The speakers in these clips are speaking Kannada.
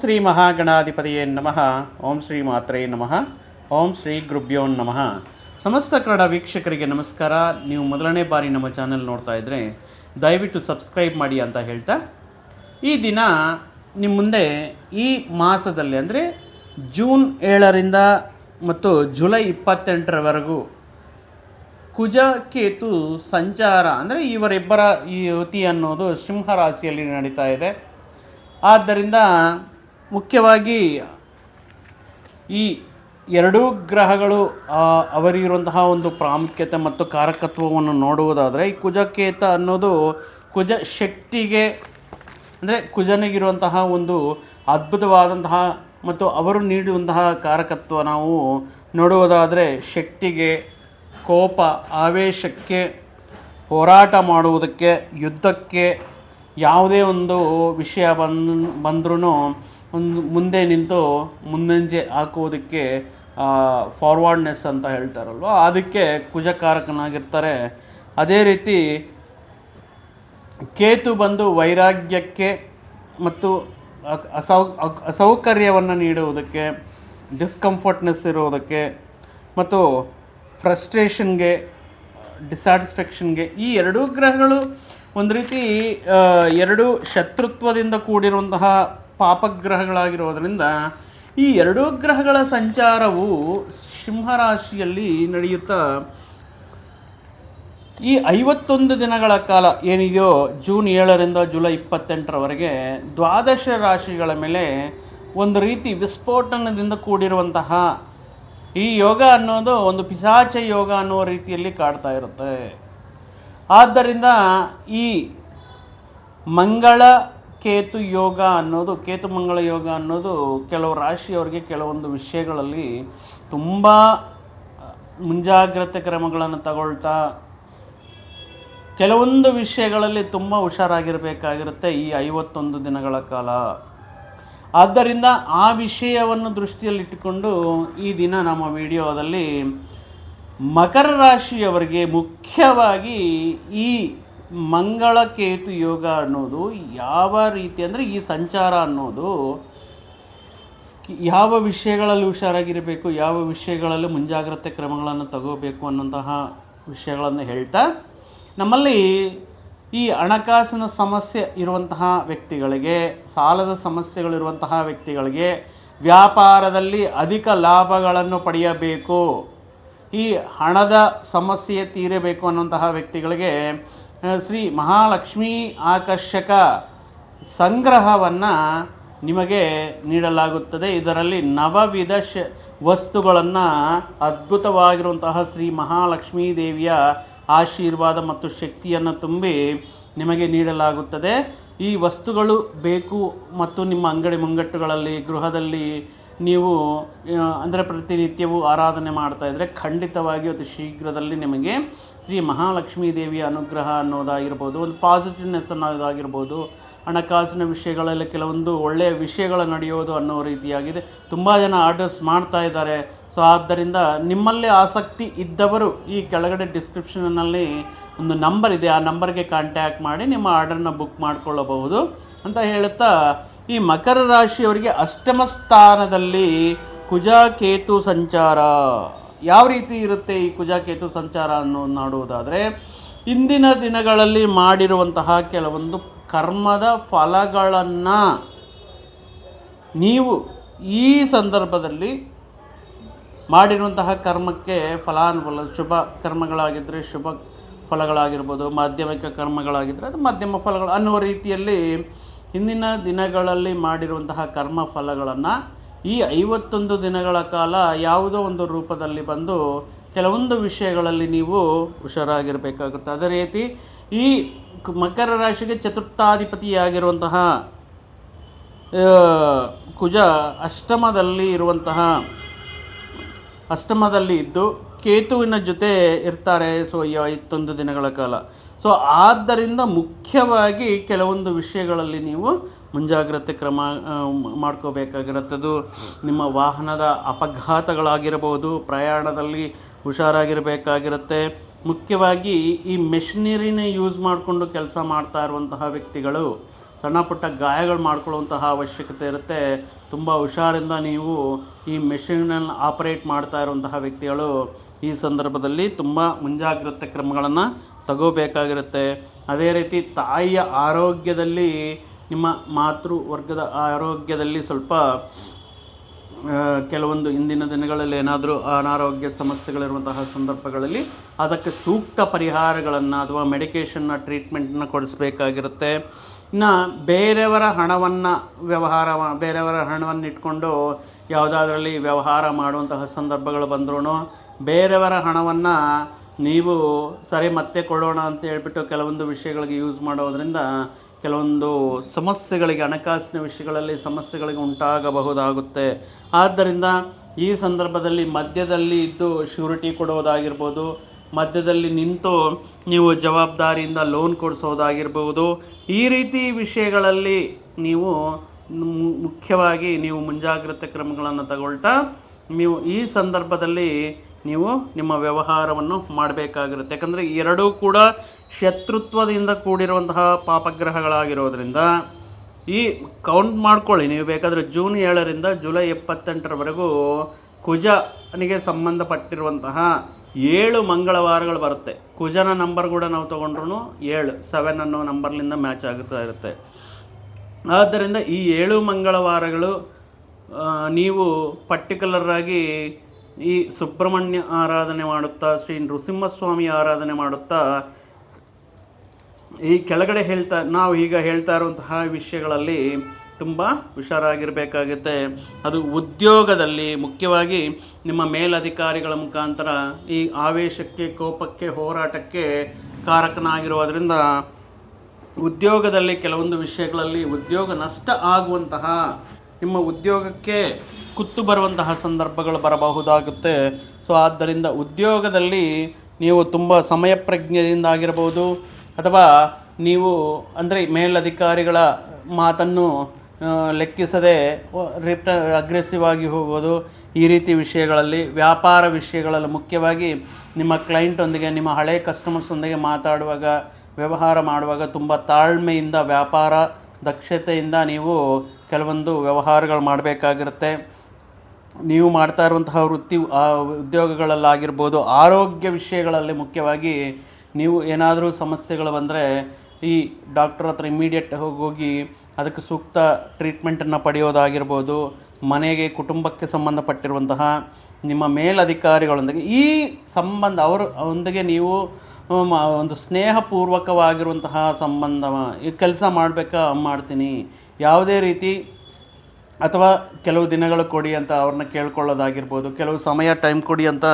ಶ್ರೀ ಮಹಾಗಣಾಧಿಪತಿಯೇ ನಮಃ. ಓಂ ಶ್ರೀ ಮಾತ್ರೇ ನಮಃ. ಓಂ ಶ್ರೀ ಗುರುಭ್ಯೋ ನಮಃ. ಸಮಸ್ತ ಕನ್ನಡ ವೀಕ್ಷಕರಿಗೆ ನಮಸ್ಕಾರ. ನೀವು ಮೊದಲನೇ ಬಾರಿ ನಮ್ಮ ಚಾನೆಲ್ ನೋಡ್ತಾ ಇದ್ದರೆ ದಯವಿಟ್ಟು ಸಬ್ಸ್ಕ್ರೈಬ್ ಮಾಡಿ ಅಂತ ಹೇಳ್ತಾ. ಈ ದಿನ ನಿಮ್ಮ ಮುಂದೆ ಈ ಮಾಸದಲ್ಲಿ ಅಂದರೆ ಜೂನ್ ಏಳರಿಂದ ಮತ್ತು ಜುಲೈ ಇಪ್ಪತ್ತೆಂಟರವರೆಗೂ ಕುಜ, ಕೇತು, ಸಂಚಾರ ಅಂದರೆ ಇವರಿಬ್ಬರ ಈ ಅನ್ನೋದು ಸಿಂಹ ರಾಶಿಯಲ್ಲಿ ನಡೀತಾ ಇದೆ. ಆದ್ದರಿಂದ ಮುಖ್ಯವಾಗಿ ಈ ಎರಡೂ ಗ್ರಹಗಳು ಅವರಿರುವಂತಹ ಒಂದು ಪ್ರಾಮುಖ್ಯತೆ ಮತ್ತು ಕಾರಕತ್ವವನ್ನು ನೋಡುವುದಾದರೆ, ಈ ಕುಜಕೇತ ಅನ್ನೋದು ಕುಜ ಶಕ್ತಿಗೆ, ಅಂದರೆ ಕುಜನಿಗಿರುವಂತಹ ಒಂದು ಅದ್ಭುತವಾದಂತಹ ಮತ್ತು ಅವರು ನೀಡುವಂತಹ ಕಾರಕತ್ವ ನಾವು ನೋಡುವುದಾದರೆ, ಶಕ್ತಿಗೆ, ಕೋಪ, ಆವೇಶಕ್ಕೆ, ಹೋರಾಟ ಮಾಡುವುದಕ್ಕೆ, ಯುದ್ಧಕ್ಕೆ ಯಾವುದೇ ಒಂದು ವಿಷಯ ಬಂದು ಬಂದ್ರೂ ಒಂದು ಮುಂದೆ ನಿಂತು ಮುಂದಂಜೆ ಹಾಕುವುದಕ್ಕೆ ಫಾರ್ವರ್ಡ್ನೆಸ್ ಅಂತ ಹೇಳ್ತಾರಲ್ವ? ಅದಕ್ಕೆ ಕುಜಕಾರಕನಾಗಿರ್ತಾರೆ. ಅದೇ ರೀತಿ ಕೇತು ಬಂದು ವೈರಾಗ್ಯಕ್ಕೆ ಮತ್ತು ಅಸೌ ಅಸೌಕರ್ಯವನ್ನು ನೀಡುವುದಕ್ಕೆ ಡಿಸ್ಕಂಫರ್ಟ್ನೆಸ್ ಇರುವುದಕ್ಕೆ ಮತ್ತು ಫ್ರಸ್ಟ್ರೇಷನ್ಗೆ ಡಿಸ್ಸ್ಯಾಟಿಸ್ಫ್ಯಾಕ್ಷನ್ಗೆ ಈ ಎರಡೂ ಗ್ರಹಗಳು ಒಂದು ರೀತಿ ಎರಡು ಶತ್ರುತ್ವದಿಂದ ಕೂಡಿರುವಂತಹ ಪಾಪಗ್ರಹಗಳಾಗಿರೋದರಿಂದ ಈ ಎರಡೂ ಗ್ರಹಗಳ ಸಂಚಾರವು ಸಿಂಹರಾಶಿಯಲ್ಲಿ ನಡೆಯುತ್ತಾ ಈ ಐವತ್ತೊಂದು ದಿನಗಳ ಕಾಲ ಏನಿದೆಯೋ ಜೂನ್ ಏಳರಿಂದ ಜುಲೈ ಇಪ್ಪತ್ತೆಂಟರವರೆಗೆ ದ್ವಾದಶ ರಾಶಿಗಳ ಮೇಲೆ ಒಂದು ರೀತಿ ವಿಸ್ಫೋಟನದಿಂದ ಕೂಡಿರುವಂತಹ ಈ ಯೋಗ ಅನ್ನೋದು ಒಂದು ಪಿಸಾಚ ಯೋಗ ಅನ್ನುವ ರೀತಿಯಲ್ಲಿ ಕಾಡ್ತಾ ಇರುತ್ತೆ. ಆದ್ದರಿಂದ ಈ ಮಂಗಳ ಕೇತು ಯೋಗ ಅನ್ನೋದು, ಕೇತು ಮಂಗಳ ಯೋಗ ಅನ್ನೋದು ಕೆಲವು ರಾಶಿಯವರಿಗೆ ಕೆಲವೊಂದು ವಿಷಯಗಳಲ್ಲಿ ತುಂಬ ಮುಂಜಾಗ್ರತೆ ಕ್ರಮಗಳನ್ನು ತಗೊಳ್ತಾ, ಕೆಲವೊಂದು ವಿಷಯಗಳಲ್ಲಿ ತುಂಬ ಹುಷಾರಾಗಿರಬೇಕಾಗಿರುತ್ತೆ ಈ ಐವತ್ತೊಂದು ದಿನಗಳ ಕಾಲ. ಆದ್ದರಿಂದ ಆ ವಿಷಯವನ್ನು ದೃಷ್ಟಿಯಲ್ಲಿಟ್ಟುಕೊಂಡು ಈ ದಿನ ನಮ್ಮ ವಿಡಿಯೋದಲ್ಲಿ ಮಕರ ರಾಶಿಯವರಿಗೆ ಮುಖ್ಯವಾಗಿ ಈ ಮಂಗಳ ಕೇತು ಯೋಗ ಅನ್ನೋದು ಯಾವ ರೀತಿ ಅಂದರೆ ಈ ಸಂಚಾರ ಅನ್ನೋದು ಯಾವ ವಿಷಯಗಳಲ್ಲಿ ಹುಷಾರಾಗಿರಬೇಕು, ಯಾವ ವಿಷಯಗಳಲ್ಲಿ ಮುಂಜಾಗ್ರತೆ ಕ್ರಮಗಳನ್ನು ತಗೋಬೇಕು ಅನ್ನೋಂತಹ ವಿಷಯಗಳನ್ನು ಹೇಳ್ತಾ, ನಮ್ಮಲ್ಲಿ ಈ ಹಣಕಾಸಿನ ಸಮಸ್ಯೆ ಇರುವಂತಹ ವ್ಯಕ್ತಿಗಳಿಗೆ, ಸಾಲದ ಸಮಸ್ಯೆಗಳಿರುವಂತಹ ವ್ಯಕ್ತಿಗಳಿಗೆ ವ್ಯಾಪಾರದಲ್ಲಿ ಅಧಿಕ ಲಾಭಗಳನ್ನು ಪಡೆಯಬೇಕು. ಈ ಹಣದ ಸಮಸ್ಯೆ ತೀರಬೇಕು ಅನ್ನುವಂತಹ ವ್ಯಕ್ತಿಗಳಿಗೆ ಶ್ರೀ ಮಹಾಲಕ್ಷ್ಮೀ ಆಕರ್ಷಕ ಸಂಗ್ರಹವನ್ನು ನಿಮಗೆ ನೀಡಲಾಗುತ್ತದೆ. ಇದರಲ್ಲಿ ನವವಿಧ ಶ ವಸ್ತುಗಳನ್ನು ಅದ್ಭುತವಾಗಿರುವಂತಹ ಶ್ರೀ ಮಹಾಲಕ್ಷ್ಮೀ ದೇವಿಯ ಆಶೀರ್ವಾದ ಮತ್ತು ಶಕ್ತಿಯನ್ನು ತುಂಬಿ ನಿಮಗೆ ನೀಡಲಾಗುತ್ತದೆ. ಈ ವಸ್ತುಗಳು ಬೇಕು ಮತ್ತು ನಿಮ್ಮ ಅಂಗಡಿ ಮುಂಗಟ್ಟುಗಳಲ್ಲಿ, ಗೃಹದಲ್ಲಿ ನೀವು ಅಂದರೆ ಪ್ರತಿನಿತ್ಯವೂ ಆರಾಧನೆ ಮಾಡ್ತಾ ಇದ್ದರೆ ಖಂಡಿತವಾಗಿ ಅತಿ ಶೀಘ್ರದಲ್ಲಿ ನಿಮಗೆ ಶ್ರೀ ಮಹಾಲಕ್ಷ್ಮೀ ದೇವಿಯ ಅನುಗ್ರಹ ಅನ್ನೋದಾಗಿರ್ಬೋದು, ಒಂದು ಪಾಸಿಟಿವ್ನೆಸ್ ಅನ್ನೋದಾಗಿರ್ಬೋದು, ಹಣಕಾಸಿನ ವಿಷಯಗಳಲ್ಲಿ ಕೆಲವೊಂದು ಒಳ್ಳೆಯ ವಿಷಯಗಳು ನಡೆಯೋದು ಅನ್ನೋ ರೀತಿಯಾಗಿದೆ. ತುಂಬ ಜನ ಆರ್ಡರ್ಸ್ ಮಾಡ್ತಾ ಇದ್ದಾರೆ. ಸೊ ಆದ್ದರಿಂದ ನಿಮ್ಮಲ್ಲಿ ಆಸಕ್ತಿ ಇದ್ದವರು ಈ ಕೆಳಗಡೆ ಡಿಸ್ಕ್ರಿಪ್ಷನ್ನಲ್ಲಿ ಒಂದು ನಂಬರ್ ಇದೆ. ಆ ನಂಬರ್ಗೆ ಕಾಂಟ್ಯಾಕ್ಟ್ ಮಾಡಿ ನಿಮ್ಮ ಆರ್ಡರ್ನ ಬುಕ್ ಮಾಡಿಕೊಳ್ಳಬಹುದು ಅಂತ ಹೇಳುತ್ತಾ ಈ ಮಕರ ರಾಶಿಯವರಿಗೆ ಅಷ್ಟಮ ಸ್ಥಾನದಲ್ಲಿ ಕುಜ ಕೇತು ಸಂಚಾರ. ಯಾವ ರೀತಿ ಇರುತ್ತೆ ಈ ಕುಜಾಕೇತು ಸಂಚಾರ ಅನ್ನೋ ನೋಡುವುದಾದರೆ, ಇಂದಿನ ದಿನಗಳಲ್ಲಿ ಮಾಡಿರುವಂತಹ ಕೆಲವೊಂದು ಕರ್ಮದ ಫಲಗಳನ್ನು ನೀವು ಈ ಸಂದರ್ಭದಲ್ಲಿ ಮಾಡಿರುವಂತಹ ಕರ್ಮಕ್ಕೆ ಫಲಾನುಫಲ ಶುಭ ಕರ್ಮಗಳಾಗಿದ್ದರೆ ಶುಭ ಫಲಗಳಾಗಿರ್ಬೋದು, ಮಾಧ್ಯಮಿಕ ಕರ್ಮಗಳಾಗಿದ್ದರೆ ಅದು ಮಧ್ಯಮ ಫಲಗಳು ಅನ್ನುವ ರೀತಿಯಲ್ಲಿ ಹಿಂದಿನ ದಿನಗಳಲ್ಲಿ ಮಾಡಿರುವಂತಹ ಕರ್ಮ ಫಲಗಳನ್ನು ಈ ಐವತ್ತೊಂದು ದಿನಗಳ ಕಾಲ ಯಾವುದೋ ಒಂದು ರೂಪದಲ್ಲಿ ಬಂದು ಕೆಲವೊಂದು ವಿಷಯಗಳಲ್ಲಿ ನೀವು ಹುಷಾರಾಗಿರಬೇಕಾಗುತ್ತೆ. ಅದೇ ರೀತಿ ಈ ಮಕರ ರಾಶಿಗೆ ಚತುರ್ಥಾಧಿಪತಿಯಾಗಿರುವಂತಹ ಕುಜ ಅಷ್ಟಮದಲ್ಲಿ ಇರುವಂತಹ, ಅಷ್ಟಮದಲ್ಲಿ ಇದ್ದು ಕೇತುವಿನ ಜೊತೆ ಇರ್ತಾರೆ. ಸೊ ಐವತ್ತೊಂದು ದಿನಗಳ ಕಾಲ. ಸೊ, ಆದ್ದರಿಂದ ಮುಖ್ಯವಾಗಿ ಕೆಲವೊಂದು ವಿಷಯಗಳಲ್ಲಿ ನೀವು ಮುಂಜಾಗ್ರತೆ ಕ್ರಮ ಮಾಡ್ಕೋಬೇಕಾಗಿರುತ್ತದು. ನಿಮ್ಮ ವಾಹನದ ಅಪಘಾತಗಳಾಗಿರಬಹುದು, ಪ್ರಯಾಣದಲ್ಲಿ ಹುಷಾರಾಗಿರಬೇಕಾಗಿರುತ್ತೆ. ಮುಖ್ಯವಾಗಿ ಈ ಮೆಷಿನರಿನೇ ಯೂಸ್ ಮಾಡಿಕೊಂಡು ಕೆಲಸ ಮಾಡ್ತಾ ಇರುವಂತಹ ವ್ಯಕ್ತಿಗಳು, ಸಣ್ಣ ಪುಟ್ಟ ಗಾಯಗಳು ಮಾಡ್ಕೊಳ್ಳುವಂತಹ ಅವಶ್ಯಕತೆ ಇರುತ್ತೆ. ತುಂಬ ಹುಷಾರಿಂದ ನೀವು ಈ ಮೆಷಿನನ್ನು ಆಪರೇಟ್ ಮಾಡ್ತಾ ಇರುವಂತಹ ವ್ಯಕ್ತಿಗಳು, ಈ ಸಂದರ್ಭದಲ್ಲಿ ತುಂಬ ಮುಂಜಾಗ್ರತೆ ಕ್ರಮಗಳನ್ನು ತಗೋಬೇಕಾಗಿರುತ್ತೆ. ಅದೇ ರೀತಿ ತಾಯಿಯ ಆರೋಗ್ಯದಲ್ಲಿ ನಿಮ್ಮ ಮಾತೃ ವರ್ಗದ ಆರೋಗ್ಯದಲ್ಲಿ ಸ್ವಲ್ಪ ಕೆಲವೊಂದು ಇಂದಿನ ದಿನಗಳಲ್ಲಿ ಏನಾದರೂ ಅನಾರೋಗ್ಯ ಸಮಸ್ಯೆಗಳಿರುವಂತಹ ಸಂದರ್ಭಗಳಲ್ಲಿ ಅದಕ್ಕೆ ಸೂಕ್ತ ಪರಿಹಾರಗಳನ್ನು ಅಥವಾ ಮೆಡಿಕೇಷನ್ನ ಟ್ರೀಟ್ಮೆಂಟನ್ನು ಕೊಡಿಸ್ಬೇಕಾಗಿರುತ್ತೆ. ಇನ್ನು ಬೇರೆಯವರ ಹಣವನ್ನು ವ್ಯವಹಾರ ಬೇರೆಯವರ ಹಣವನ್ನು ಇಟ್ಕೊಂಡು ಯಾವುದಾದ್ರಲ್ಲಿ ವ್ಯವಹಾರ ಮಾಡುವಂತಹ ಸಂದರ್ಭಗಳು ಬಂದ್ರೂ ಬೇರೆಯವರ ಹಣವನ್ನು ನೀವು ಸರಿ ಮತ್ತೆ ಕೊಡೋಣ ಅಂತ ಹೇಳ್ಬಿಟ್ಟು ಕೆಲವೊಂದು ವಿಷಯಗಳಿಗೆ ಯೂಸ್ ಮಾಡೋದ್ರಿಂದ ಕೆಲವೊಂದು ಸಮಸ್ಯೆಗಳಿಗೆ, ಹಣಕಾಸಿನ ವಿಷಯಗಳಲ್ಲಿ ಸಮಸ್ಯೆಗಳಿಗೆ ಉಂಟಾಗಬಹುದಾಗುತ್ತೆ. ಆದ್ದರಿಂದ ಈ ಸಂದರ್ಭದಲ್ಲಿ ಮಧ್ಯದಲ್ಲಿ ಇದ್ದು ಶ್ಯೂರಿಟಿ ಕೊಡೋದಾಗಿರ್ಬೋದು, ಮಧ್ಯದಲ್ಲಿ ನಿಂತು ನೀವು ಜವಾಬ್ದಾರಿಯಿಂದ ಲೋನ್ ಕೊಡಿಸೋದಾಗಿರ್ಬೋದು, ಈ ರೀತಿ ವಿಷಯಗಳಲ್ಲಿ ನೀವು ಮುಖ್ಯವಾಗಿ ನೀವು ಮುಂಜಾಗ್ರತೆ ಕ್ರಮಗಳನ್ನು ತಗೊಳ್ತಾ ನೀವು ಈ ಸಂದರ್ಭದಲ್ಲಿ ನೀವು ನಿಮ್ಮ ವ್ಯವಹಾರವನ್ನು ಮಾಡಬೇಕಾಗಿರುತ್ತೆ. ಯಾಕಂದರೆ ಎರಡೂ ಕೂಡ ಶತ್ರುತ್ವದಿಂದ ಕೂಡಿರುವಂತಹ ಪಾಪಗ್ರಹಗಳಾಗಿರೋದ್ರಿಂದ ಈ ಕೌಂಟ್ ಮಾಡ್ಕೊಳ್ಳಿ. ನೀವು ಬೇಕಾದರೆ ಜೂನ್ ಏಳರಿಂದ ಜುಲೈ ಇಪ್ಪತ್ತೆಂಟರವರೆಗೂ ಕುಜನಿಗೆ ಸಂಬಂಧಪಟ್ಟಿರುವಂತಹ ಏಳು ಮಂಗಳವಾರಗಳು ಬರುತ್ತೆ. ಕುಜನ ನಂಬರ್ ಕೂಡ ನಾವು ತೊಗೊಂಡ್ರು ಏಳು ಸೆವೆನ್ ಅನ್ನೋ ನಂಬರ್ಲಿಂದ ಮ್ಯಾಚ್ ಆಗುತ್ತಾ ಇರುತ್ತೆ. ಆದ್ದರಿಂದ ಈ ಏಳು ಮಂಗಳವಾರಗಳು ನೀವು ಪರ್ಟಿಕ್ಯುಲರಾಗಿ ಈ ಸುಬ್ರಹ್ಮಣ್ಯ ಆರಾಧನೆ ಮಾಡುತ್ತಾ, ಶ್ರೀ ನೃಸಿಂಹಸ್ವಾಮಿ ಆರಾಧನೆ ಮಾಡುತ್ತಾ ಈ ಕೆಳಗಡೆ ಹೇಳ್ತಾ, ನಾವು ಈಗ ಹೇಳ್ತಾ ಇರುವಂತಹ ವಿಷಯಗಳಲ್ಲಿ ತುಂಬ ಹುಷಾರಾಗಿರಬೇಕಾಗುತ್ತೆ. ಅದು ಉದ್ಯೋಗದಲ್ಲಿ ಮುಖ್ಯವಾಗಿ ನಿಮ್ಮ ಮೇಲಧಿಕಾರಿಗಳ ಮುಖಾಂತರ ಈ ಆವೇಶಕ್ಕೆ, ಕೋಪಕ್ಕೆ, ಹೋರಾಟಕ್ಕೆ ಕಾರಕನಾಗಿರುವುದರಿಂದ ಉದ್ಯೋಗದಲ್ಲಿ ಕೆಲವೊಂದು ವಿಷಯಗಳಲ್ಲಿ ಉದ್ಯೋಗ ನಷ್ಟ ಆಗುವಂತಹ, ನಿಮ್ಮ ಉದ್ಯೋಗಕ್ಕೆ ಕುತ್ತು ಬರುವಂತಹ ಸಂದರ್ಭಗಳು ಬರಬಹುದಾಗುತ್ತೆ. ಸೊ, ಆದ್ದರಿಂದ ಉದ್ಯೋಗದಲ್ಲಿ ನೀವು ತುಂಬ ಸಮಯ ಪ್ರಜ್ಞೆಯಿಂದ ಆಗಿರಬಹುದು ಅಥವಾ ನೀವು ಅಂದರೆ ಮೇಲಧಿಕಾರಿಗಳ ಮಾತನ್ನು ಲೆಕ್ಕಿಸದೆ ರಿಪ್ಟ ಅಗ್ರೆಸಿವ್ ಆಗಿ ಹೋಗೋದು, ಈ ರೀತಿ ವಿಷಯಗಳಲ್ಲಿ, ವ್ಯಾಪಾರ ವಿಷಯಗಳಲ್ಲಿ ಮುಖ್ಯವಾಗಿ ನಿಮ್ಮ ಕ್ಲೈಂಟೊಂದಿಗೆ, ನಿಮ್ಮ ಹಳೆ ಕಸ್ಟಮರ್ಸೊಂದಿಗೆ ಮಾತಾಡುವಾಗ, ವ್ಯವಹಾರ ಮಾಡುವಾಗ ತುಂಬ ತಾಳ್ಮೆಯಿಂದ ವ್ಯಾಪಾರ ದಕ್ಷತೆಯಿಂದ ನೀವು ಕೆಲವೊಂದು ವ್ಯವಹಾರಗಳು ಮಾಡಬೇಕಾಗಿರುತ್ತೆ. ನೀವು ಮಾಡ್ತಾ ಇರುವಂತಹ ವೃತ್ತಿ ಉದ್ಯೋಗಗಳಲ್ಲಾಗಿರ್ಬೋದು, ಆರೋಗ್ಯ ವಿಷಯಗಳಲ್ಲಿ ಮುಖ್ಯವಾಗಿ ನೀವು ಏನಾದರೂ ಸಮಸ್ಯೆಗಳು ಬಂದರೆ ಈ ಡಾಕ್ಟರ್ ಹತ್ರ ಇಮ್ಮಿಡಿಯೇಟ್ ಹೋಗಿ ಅದಕ್ಕೆ ಸೂಕ್ತ ಟ್ರೀಟ್ಮೆಂಟನ್ನು ಪಡೆಯೋದಾಗಿರ್ಬೋದು, ಮನೆಗೆ, ಕುಟುಂಬಕ್ಕೆ ಸಂಬಂಧಪಟ್ಟಿರುವಂತಹ ನಿಮ್ಮ ಮೇಲಧಿಕಾರಿಗಳೊಂದಿಗೆ, ಈ ಸಂಬಂಧ ಅವರ ಒಂದಿಗೆ ನೀವು ಒಂದು ಸ್ನೇಹಪೂರ್ವಕವಾಗಿರುವಂತಹ ಸಂಬಂಧ, ಈ ಕೆಲಸ ಮಾಡಬೇಕಾ, ಮಾಡ್ತೀನಿ. ಯಾವುದೇ ರೀತಿ ಅಥವಾ ಕೆಲವು ದಿನಗಳು ಕೊಡಿ ಅಂತ ಅವ್ರನ್ನ ಕೇಳ್ಕೊಳ್ಳೋದಾಗಿರ್ಬೋದು, ಕೆಲವು ಸಮಯ ಟೈಮ್ ಕೊಡಿ ಅಂತ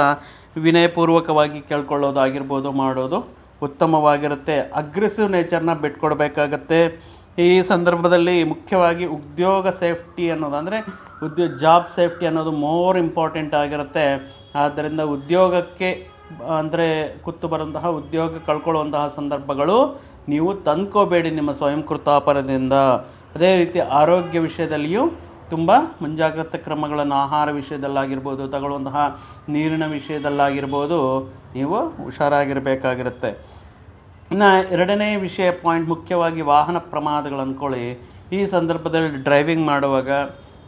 ವಿನಯಪೂರ್ವಕವಾಗಿ ಕೇಳ್ಕೊಳ್ಳೋದಾಗಿರ್ಬೋದು, ಮಾಡೋದು ಉತ್ತಮವಾಗಿರುತ್ತೆ. ಅಗ್ರೆಸಿವ್ ನೇಚರ್ನ ಬಿಟ್ಕೊಡ್ಬೇಕಾಗತ್ತೆ. ಈ ಸಂದರ್ಭದಲ್ಲಿ ಮುಖ್ಯವಾಗಿ ಉದ್ಯೋಗ ಸೇಫ್ಟಿ ಅನ್ನೋದು, ಅಂದರೆ ಉದ್ಯೋಗ ಜಾಬ್ ಸೇಫ್ಟಿ ಅನ್ನೋದು ಮೋರ್ ಇಂಪಾರ್ಟೆಂಟ್ ಆಗಿರುತ್ತೆ. ಆದ್ದರಿಂದ ಉದ್ಯೋಗಕ್ಕೆ, ಅಂದರೆ ಕುತ್ತು ಬರುವಂತಹ ಉದ್ಯೋಗ ಕಳ್ಕೊಳ್ಳುವಂತಹ ಸಂದರ್ಭಗಳು ನೀವು ತಂದ್ಕೋಬೇಡಿ ನಿಮ್ಮ ಸ್ವಯಂ ಕೃತಾಪರದಿಂದ ಅದೇ ರೀತಿ ಆರೋಗ್ಯ ವಿಷಯದಲ್ಲಿಯೂ ತುಂಬ ಮುಂಜಾಗ್ರತೆ ಕ್ರಮಗಳನ್ನು ಆಹಾರ ವಿಷಯದಲ್ಲಾಗಿರ್ಬೋದು, ತಗೊಳ್ಳುವಂತಹ ನೀರಿನ ವಿಷಯದಲ್ಲಾಗಿರ್ಬೋದು, ನೀವು ಹುಷಾರಾಗಿರಬೇಕಾಗಿರುತ್ತೆ. ಇನ್ನು ಎರಡನೇ ವಿಷಯ ಪಾಯಿಂಟ್, ಮುಖ್ಯವಾಗಿ ವಾಹನ ಪ್ರಮಾದಗಳು ಅಂದ್ಕೊಳ್ಳಿ. ಈ ಸಂದರ್ಭದಲ್ಲಿ ಡ್ರೈವಿಂಗ್ ಮಾಡುವಾಗ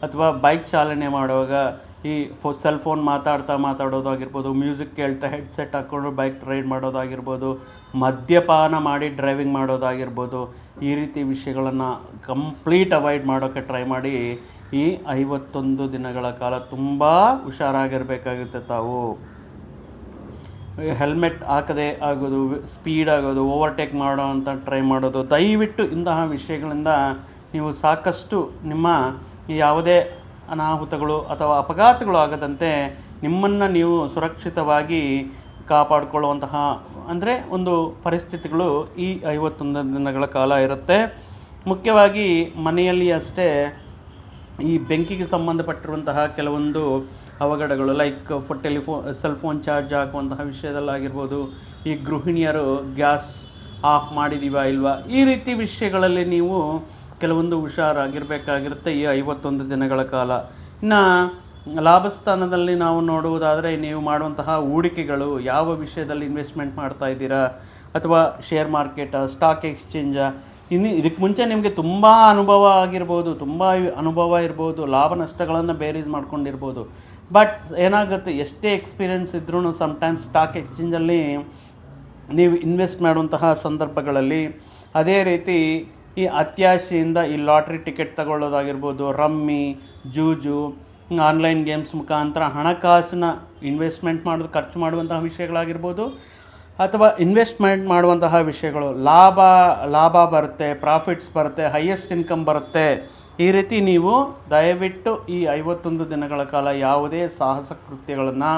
ಅಥವಾ ಬೈಕ್ ಚಾಲನೆ ಮಾಡುವಾಗ ಈ ಫೋ, ಸೆಲ್ ಫೋನ್ ಮಾತಾಡ್ತಾ ಮಾತಾಡೋದಾಗಿರ್ಬೋದು, ಮ್ಯೂಸಿಕ್ ಕೇಳ್ತಾ ಹೆಡ್ಸೆಟ್ ಹಾಕ್ಕೊಂಡು ಬೈಕ್ ರೈಡ್ ಮಾಡೋದಾಗಿರ್ಬೋದು, ಮದ್ಯಪಾನ ಮಾಡಿ ಡ್ರೈವಿಂಗ್ ಮಾಡೋದಾಗಿರ್ಬೋದು, ಈ ರೀತಿ ವಿಷಯಗಳನ್ನು ಕಂಪ್ಲೀಟ್ ಅವಾಯ್ಡ್ ಮಾಡೋಕ್ಕೆ ಟ್ರೈ ಮಾಡಿ. ಈ ಐವತ್ತೊಂದು ದಿನಗಳ ಕಾಲ ತುಂಬ ಹುಷಾರಾಗಿರಬೇಕಾಗುತ್ತೆ ತಾವು. ಹೆಲ್ಮೆಟ್ ಹಾಕದೆ ಆಗೋದು, ಸ್ಪೀಡ್ ಆಗೋದು, ಓವರ್ಟೇಕ್ ಮಾಡೋ ಅಂತ ಟ್ರೈ ಮಾಡೋದು, ದಯವಿಟ್ಟು ಇಂತಹ ವಿಷಯಗಳಿಂದ ನೀವು ಸಾಕಷ್ಟು ನಿಮ್ಮ ಯಾವುದೇ ಅನಾಹುತಗಳು ಅಥವಾ ಅಪಘಾತಗಳು ಆಗದಂತೆ ನಿಮ್ಮನ್ನು ನೀವು ಸುರಕ್ಷಿತವಾಗಿ ಕಾಪಾಡಿಕೊಳ್ಳುವಂತಹ, ಅಂದರೆ ಒಂದು ಪರಿಸ್ಥಿತಿಗಳು ಈ ಐವತ್ತೊಂದು ದಿನಗಳ ಕಾಲ ಇರುತ್ತೆ. ಮುಖ್ಯವಾಗಿ ಮನೆಯಲ್ಲಿ ಅಷ್ಟೇ ಈ ಬೆಂಕಿಗೆ ಸಂಬಂಧಪಟ್ಟಿರುವಂತಹ ಕೆಲವೊಂದು ಅವಘಡಗಳು ಲೈಕ್ ಫೋ ಟೆಲಿಫೋನ್ ಸೆಲ್ ಫೋನ್ ಚಾರ್ಜ್ ಹಾಕುವಂತಹ ವಿಷಯದಲ್ಲಾಗಿರ್ಬೋದು, ಈ ಗೃಹಿಣಿಯರು ಗ್ಯಾಸ್ ಆಫ್ ಮಾಡಿದೀವಾ ಇಲ್ವಾ, ಈ ರೀತಿ ವಿಷಯಗಳಲ್ಲಿ ನೀವು ಕೆಲವೊಂದು ಹುಷಾರಾಗಿರಬೇಕಾಗಿರುತ್ತೆ ಈ ಐವತ್ತೊಂದು ದಿನಗಳ ಕಾಲ. ಇನ್ನು ಲಾಭಸ್ಥಾನದಲ್ಲಿ ನಾವು ನೋಡುವುದಾದರೆ ನೀವು ಮಾಡುವಂತಹ ಹೂಡಿಕೆಗಳು, ಯಾವ ವಿಷಯದಲ್ಲಿ ಇನ್ವೆಸ್ಟ್ಮೆಂಟ್ ಮಾಡ್ತಾ ಇದ್ದೀರಾ? ಅಥವಾ ಶೇರ್ ಮಾರ್ಕೆಟ ಸ್ಟಾಕ್ ಎಕ್ಸ್ಚೇಂಜ ಇನ್ನು ಇದಕ್ಕೆ ಮುಂಚೆ ನಿಮಗೆ ತುಂಬ ಅನುಭವ ಆಗಿರ್ಬೋದು, ತುಂಬ ಅನುಭವ ಇರ್ಬೋದು, ಲಾಭ ನಷ್ಟಗಳನ್ನು ಬೇರೀಸ್ ಮಾಡ್ಕೊಂಡಿರ್ಬೋದು. ಬಟ್ ಏನಾಗುತ್ತೆ, ಎಷ್ಟೇ ಎಕ್ಸ್ಪೀರಿಯೆನ್ಸ್ ಇದ್ರೂ ಸಮ್ಟೈಮ್ಸ್ ಸ್ಟಾಕ್ ಎಕ್ಸ್ಚೇಂಜಲ್ಲಿ ನೀವು ಇನ್ವೆಸ್ಟ್ ಮಾಡುವಂತಹ ಸಂದರ್ಭಗಳಲ್ಲಿ ಅದೇ ರೀತಿ ಈ ಅತ್ಯಾಶೆಯಿಂದ ಈ ಲಾಟ್ರಿ ಟಿಕೆಟ್ ತಗೊಳ್ಳೋದಾಗಿರ್ಬೋದು ರಮ್ಮಿ ಜೂಜು ಆನ್ಲೈನ್ ಗೇಮ್ಸ್ ಮುಖಾಂತರ ಹಣಕಾಸಿನ ಇನ್ವೆಸ್ಟ್ಮೆಂಟ್ ಮಾಡೋದು, ಖರ್ಚು ಮಾಡುವಂತಹ ವಿಷಯಗಳಾಗಿರ್ಬೋದು ಅಥವಾ ಇನ್ವೆಸ್ಟ್ಮೆಂಟ್ ಮಾಡುವಂತಹ ವಿಷಯಗಳು, ಲಾಭ ಲಾಭ ಬರುತ್ತೆ ಪ್ರಾಫಿಟ್ಸ್ ಬರುತ್ತೆ ಹೈಯೆಸ್ಟ್ ಇನ್ಕಮ್ ಬರುತ್ತೆ, ಈ ರೀತಿ ನೀವು ದಯವಿಟ್ಟು ಈ ಐವತ್ತೊಂದು ದಿನಗಳ ಕಾಲ ಯಾವುದೇ ಸಾಹಸ ಕೃತ್ಯಗಳನ್ನು,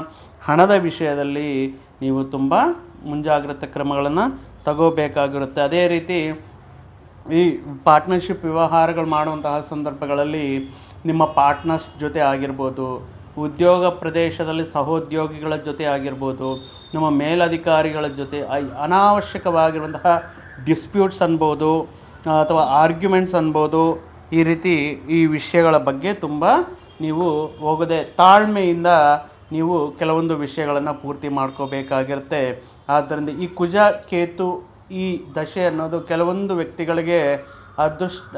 ಹಣದ ವಿಷಯದಲ್ಲಿ ನೀವು ತುಂಬ ಮುಂಜಾಗ್ರತೆ ಕ್ರಮಗಳನ್ನು ತಗೋಬೇಕಾಗಿರುತ್ತೆ. ಅದೇ ರೀತಿ ಈ ಪಾರ್ಟ್ನರ್ಶಿಪ್ ವ್ಯವಹಾರಗಳು ಮಾಡುವಂತಹ ಸಂದರ್ಭಗಳಲ್ಲಿ ನಿಮ್ಮ ಪಾರ್ಟ್ನರ್ಸ್ ಜೊತೆ ಆಗಿರ್ಬೋದು, ಉದ್ಯೋಗ ಪ್ರದೇಶದಲ್ಲಿ ಸಹೋದ್ಯೋಗಿಗಳ ಜೊತೆ ಆಗಿರ್ಬೋದು ನಮ್ಮ ಮೇಲಧಿಕಾರಿಗಳ ಜೊತೆ ಅನಾವಶ್ಯಕವಾಗಿರುವಂತಹ ಡಿಸ್ಪ್ಯೂಟ್ಸ್ ಅನ್ಬೋದು, ಅಥವಾ ಆರ್ಗ್ಯುಮೆಂಟ್ಸ್ ಅನ್ಬೋದು, ಈ ರೀತಿ ಈ ವಿಷಯಗಳ ಬಗ್ಗೆ ತುಂಬ ನೀವು ಹೋಗದೆ ತಾಳ್ಮೆಯಿಂದ ನೀವು ಕೆಲವೊಂದು ವಿಷಯಗಳನ್ನು ಪೂರ್ತಿ ಮಾಡ್ಕೋಬೇಕಾಗಿರುತ್ತೆ. ಆದ್ದರಿಂದ ಈ ಕುಜ ಕೇತು ಈ ದಶೆ ಅನ್ನೋದು ಕೆಲವೊಂದು ವ್ಯಕ್ತಿಗಳಿಗೆ ಅದೃಷ್ಟ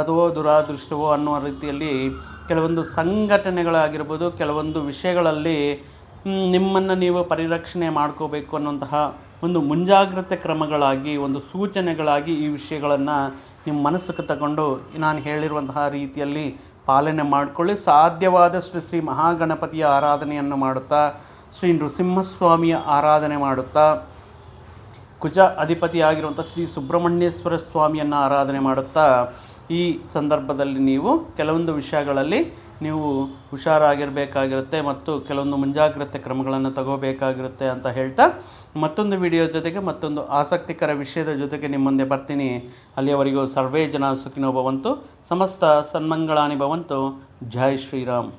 ಅಥವಾ ದುರಾದೃಷ್ಟವೋ ಅನ್ನೋ ರೀತಿಯಲ್ಲಿ ಕೆಲವೊಂದು ಸಂಘಟನೆಗಳಾಗಿರ್ಬೋದು, ಕೆಲವೊಂದು ವಿಷಯಗಳಲ್ಲಿ ನಿಮ್ಮನ್ನು ನೀವು ಪರಿರಕ್ಷಣೆ ಮಾಡ್ಕೋಬೇಕು ಅನ್ನುವಂತಹ ಒಂದು ಮುಂಜಾಗ್ರತೆ ಕ್ರಮಗಳಾಗಿ, ಒಂದು ಸೂಚನೆಗಳಾಗಿ ಈ ವಿಷಯಗಳನ್ನು ನಿಮ್ಮ ಮನಸ್ಸಿಗೆ ತಗೊಂಡು ನಾನು ಹೇಳಿರುವಂತಹ ರೀತಿಯಲ್ಲಿ ಪಾಲನೆ ಮಾಡಿಕೊಳ್ಳಿ. ಸಾಧ್ಯವಾದಷ್ಟು ಶ್ರೀ ಮಹಾಗಣಪತಿಯ ಆರಾಧನೆಯನ್ನು ಮಾಡುತ್ತಾ, ಶ್ರೀ ನೃಸಿಂಹಸ್ವಾಮಿಯ ಆರಾಧನೆ ಮಾಡುತ್ತಾ, ಕುಜ ಅಧಿಪತಿಯಾಗಿರುವಂಥ ಶ್ರೀ ಸುಬ್ರಹ್ಮಣ್ಯೇಶ್ವರ ಸ್ವಾಮಿಯನ್ನು ಆರಾಧನೆ ಮಾಡುತ್ತಾ, ಈ ಸಂದರ್ಭದಲ್ಲಿ ನೀವು ಕೆಲವೊಂದು ವಿಷಯಗಳಲ್ಲಿ ನೀವು ಹುಷಾರಾಗಿರಬೇಕಾಗಿರುತ್ತೆ ಮತ್ತು ಕೆಲವೊಂದು ಮುಂಜಾಗ್ರತೆ ಕ್ರಮಗಳನ್ನು ತಗೋಬೇಕಾಗಿರುತ್ತೆ ಅಂತ ಹೇಳ್ತಾ ಮತ್ತೊಂದು ವಿಡಿಯೋ ಜೊತೆಗೆ ಮತ್ತೊಂದು ಆಸಕ್ತಿಕರ ವಿಷಯದ ಜೊತೆಗೆ ನಿಮ್ಮ ಮುಂದೆ ಬರ್ತೀನಿ. ಅಲ್ಲಿಯವರೆಗೂ ಸರ್ವೇ ಜನ ಸುಖಿನೋ ಸಮಸ್ತ ಸನ್ಮಂಗಳಾನಿ ಭವಂತು. ಜೈ ಶ್ರೀರಾಮ್.